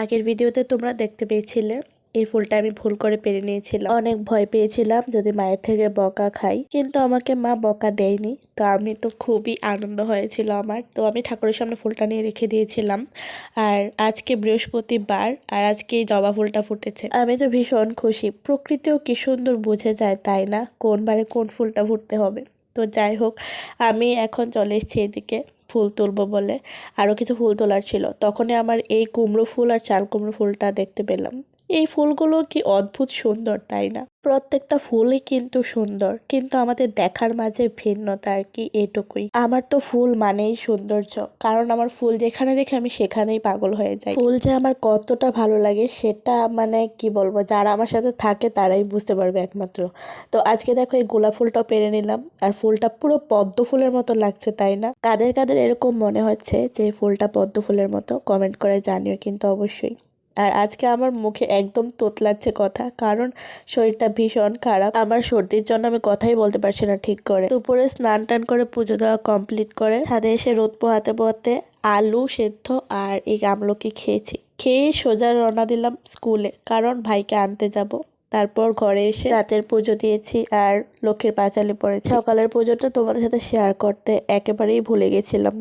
আগের ভিডিওতে তোমরা দেখতে পেয়েছিলে, এই ফুলটা আমি ভুল করে পেরে নিয়েছিলাম। অনেক ভয় পেয়েছিলাম যদি মায়ের থেকে বকা খাই, কিন্তু আমাকে মা বকা দেয়নি। তো আমি তো খুবই আনন্দ হয়েছিল আমার। তো আমি ঠাকুরের সামনে ফুলটা নিয়ে রেখে দিয়েছিলাম। আর আজকে বৃহস্পতিবার, আর আজকে এই জবা ফুলটা ফুটেছে। আমি তো ভীষণ খুশি। প্রকৃতিও কি সুন্দর বুঝে যায়, তাই না? কোন বারে কোন ফুলটা ফুটতে হবে? তো যাই হোক, আমি এখন চলে এসেছি এদিকে। ফুল তুলবো বলে। আরও কিছু ফুল তোলার ছিল। তখনই আমার এই কুমড়ো ফুল আর চাল কুমড়ো ফুলটা দেখতে পেলাম। এই ফুলগুলো কি অদ্ভুত সুন্দর, তাই না? প্রত্যেকটা ফুলই কিন্তু সুন্দর, কিন্তু আমাদের দেখার মাঝে ভিন্নতা আর কি এটুকুই। আমার তো ফুল মানেই সৌন্দর্য, কারণ আমার ফুল যেখানে দেখে আমি সেখানেই পাগল হয়ে যাই। ফুল যে আমার কতটা ভালো লাগে সেটা মানে কি বলব, যারা আমার সাথে থাকে তারাই বুঝতে পারবে একমাত্র। তো আজকে দেখো এই গোলাপ ফুলটাও পেরে নিলাম, আর ফুলটা পুরো পদ্ম ফুলের মতো লাগছে, তাই না? কাদের কাদের এরকম মনে হচ্ছে যে ফুলটা পদ্ম ফুলের মতো কমেন্ট করে জানিও কিন্তু অবশ্যই। আর আজকে আমার মুখে একদম তোতলাচ্ছে কথা, কারণ শরীরটা ভীষণ খারাপ। আমার সর্দির জন্য আমি কথাই বলতে পারছি না ঠিক করে। দুপুরে স্নান টান করে পুজো দেওয়া কমপ্লিট করে, ছাদে এসে রোদ পোহাতে পোহাতে আলু সেদ্ধ আর এই আমলকি খেয়েছি। খেয়ে সোজা রওনা দিলাম স্কুলে, কারণ ভাইকে আনতে যাব। তারপর ঘরে এসে রাতের পুজো দিয়েছি আর লক্ষ্মীর পাঁচালি পড়েছি। সকালের পুজোটা তোমাদের সাথে শেয়ার করতে একেবারেই ভুলে গেছিলাম।